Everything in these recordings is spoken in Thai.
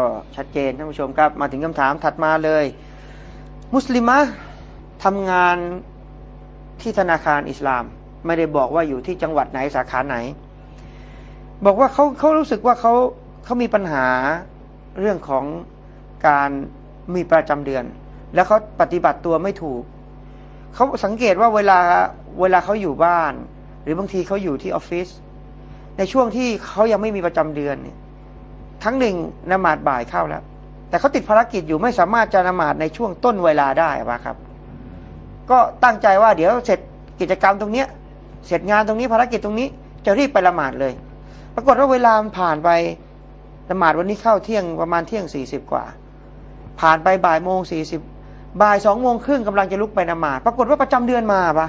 ก็ชัดเจนท่านผู้ชมครับ มาถึงคำถามถัดมาเลย มุสลิมะทำงานที่ธนาคารอิสลาม ไม่ได้บอกว่าอยู่ที่จังหวัดไหนสาขาไหน บอกว่าเขาเขารู้สึกว่าเขาเขามีปัญหาเรื่องของการมีประจำเดือน แล้วเขาปฏิบัติตัวไม่ถูกเขาสังเกตว่าเวลาเวลาเขาอยู่บ้าน หรือบางทีเขาอยู่ที่ออฟฟิศในช่วงที่เขายังไม่มีประจำเดือนเนี่ย ครั้งหนึ่งนมาดบ่ายเข้าแล้ว แต่เขาติดภารกิจอยู่ไม่สามารถจะนมาดในช่วงต้นเวลาได้วะครับ ก็ตั้งใจว่าเดี๋ยวเสร็จกิจกรรมตรงเนี้ย เสร็จงานตรงนี้ภารกิจตรงนี้ จะรีบไปละหมาดเลย ปรากฏว่าเวลามันผ่านไปละหมาดวันนี้เข้าเที่ยงประมาณเที่ยงสี่สิบกว่า ผ่านไปบ่ายโมงสี่สิบบ่ายสองโมงครึ่งกำลังจะลุกไปละหมาด ปรากฏว่าประจำเดือนมาปะ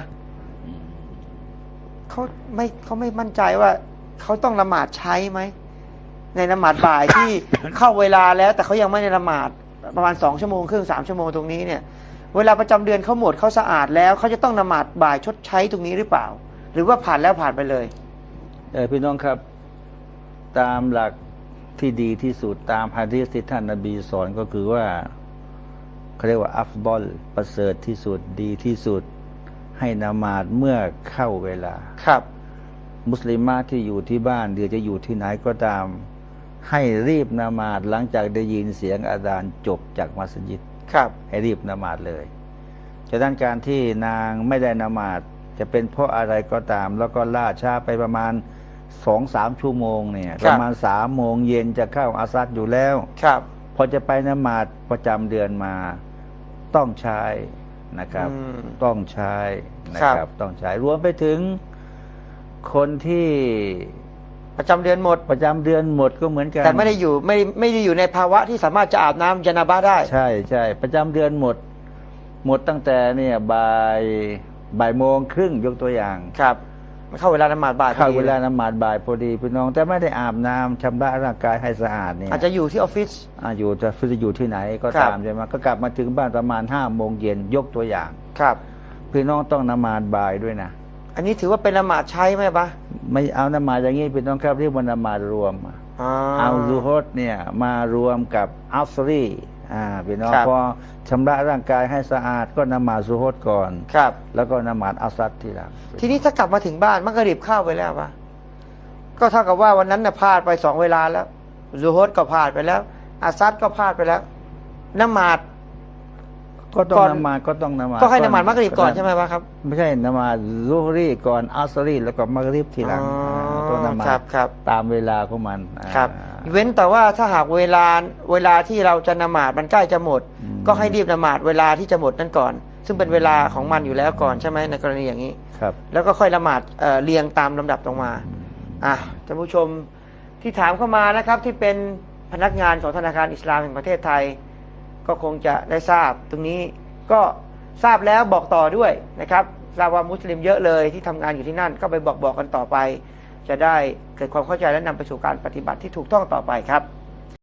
เขาไม่เขาไม่มั่นใจว่าเขาต้องละหมาดใช้ไหม ในละหมาดบ่ายที่ เข้าเวลาแล้ว แต่เขายังไม่ได้ละหมาดประมาณสองชั่วโมงครึ่งสามชั่วโมงตรงนี้เนี่ย เวลาประจำเดือนเขาหมดเขาสะอาดแล้วเขาจะต้องละหมาดบ่ายชดใช้ตรงนี้หรือเปล่า หรือว่าผ่านแล้วผ่านไปเลยเออพี่น้องครับ ตามหลักที่ดีที่สุดตามฮะดีษที่ท่านนบีสอนก็คือว่าเขาเรียกว่าอัฟบอลประเสริฐที่สุดดีที่สุด ให้นามาดเมื่อเข้าเวลาครับ มุสลิมาที่อยู่ที่บ้านหรือจะอยู่ที่ไหนก็ตาม ให้รีบนามาดหลังจากได้ยินเสียงอาดานจบจากมัสยิดครับให้รีบนามาดเลยฉะนั้นการที่นางไม่ได้นามาดจะเป็นเพราะอะไรก็ตาม แล้วก็ล่าช้าไปประมาณสองสามชั่วโมงเนี่ยครับประมาณสามโมงเย็นจะเข้าอาซัดอยู่แล้ว ครับ พอจะไปนามาดประจำเดือนมา ต้องใช้นะครับอืมต้องใช้นะครัครับบต้องใช้รวมไปถึงคนที่ ประจำเดือนหมด ประจำเดือนหมดก็เหมือนกันแต่ไม่ได้อยู่ไม่ไม่ได้อยู่ในภาวะที่สามารถจะอาบน้ำยานาบาได้ ใช่ใช่ประจำเดือนหมด หมดตั้งแต่เนี่ยบ่ายบ่ายโมงครึ่งยกตัวอย่างครับมันเข้าเวลาละหมาดบ่ายพอเข้าดีเวลานมาดบ่ายพอดีพี่น้อง แต่ไม่ได้อาบน้ำชำระร่างกายให้สะอาดเนี่ยอาจจะอยู่ที่ออฟฟิศอ่าอยู่จะจะอยู่ที่ไหนก็ครับ ตามใช่ไหมก็กลับมาถึงบ้านประมาณห้าโมงเย็นยกตัวอย่าง ครับ พี่น้องต้องนมาดบ่ายด้วยนะ อันนี้ถือว่าเป็นละหมาดใช้ไหมปะ ไม่เอานมาดอย่างนี้พี่น้องครับเรียกว่านมาดรวมอ๋อเอาซูฮดเนี่ยมารวมกับอัลฟรีอ่าพี่น้องครับพอชำระร่างกายให้สะอาดก็นมาดซูฮดก่อนครับ แล้วก็นมาดอัลซัดทีหลังทีนี้ถ้ากลับมาถึงบ้านมันก็รีบเข้าไปแล้วปะก็เท่ากับว่าวันนั้นน่ะพลาดไปสองเวลาแล้วซูฮดก็พลาดไปแล้วอาซัดก็พลาดไปแล้วละหมาด ก็ต้อก่งอนนมาดก็ต้องนมาดก็ให้ละหมาดมักริบก่อนใช่ไหมวะครับ ไม่ใช่นมาดซูฮรีก่อนอัลซรีแล้วก็มักริบทีหลังอ๋อต้องนมาครัดบครับตามเวลาของมันครับอ่าเว้นแต่ว่าถ้าหากเวลาเวลาที่เราจะนมาดมันใกล้จะหมดอืมก็ให้รีบนมาดเวลาที่จะหมดนั่นก่อน ซึ่งเป็นเวลาของมันอยู่แล้วก่อนใช่ไหมในกรณีอย่างนี้ครับ แล้วก็ค่อยละหมาดเอ่อเรียงตามลำดับลงมาอะท่านผู้ชมที่ถามเข้ามานะครับที่เป็นพนักงานของธนาคารอิสลามแห่งประเทศไทย ก็คงจะได้ทราบตรงนี้ก็ทราบแล้วบอกต่อด้วยนะครับทราบว่ามุสลิมเยอะเลยที่ทำงานอยู่ที่นั่นก็ไปบอกบอกกันต่อไป จะได้เกิดความเข้าใจและนำไปสู่การปฏิบัติที่ถูกต้องต่อไปครับ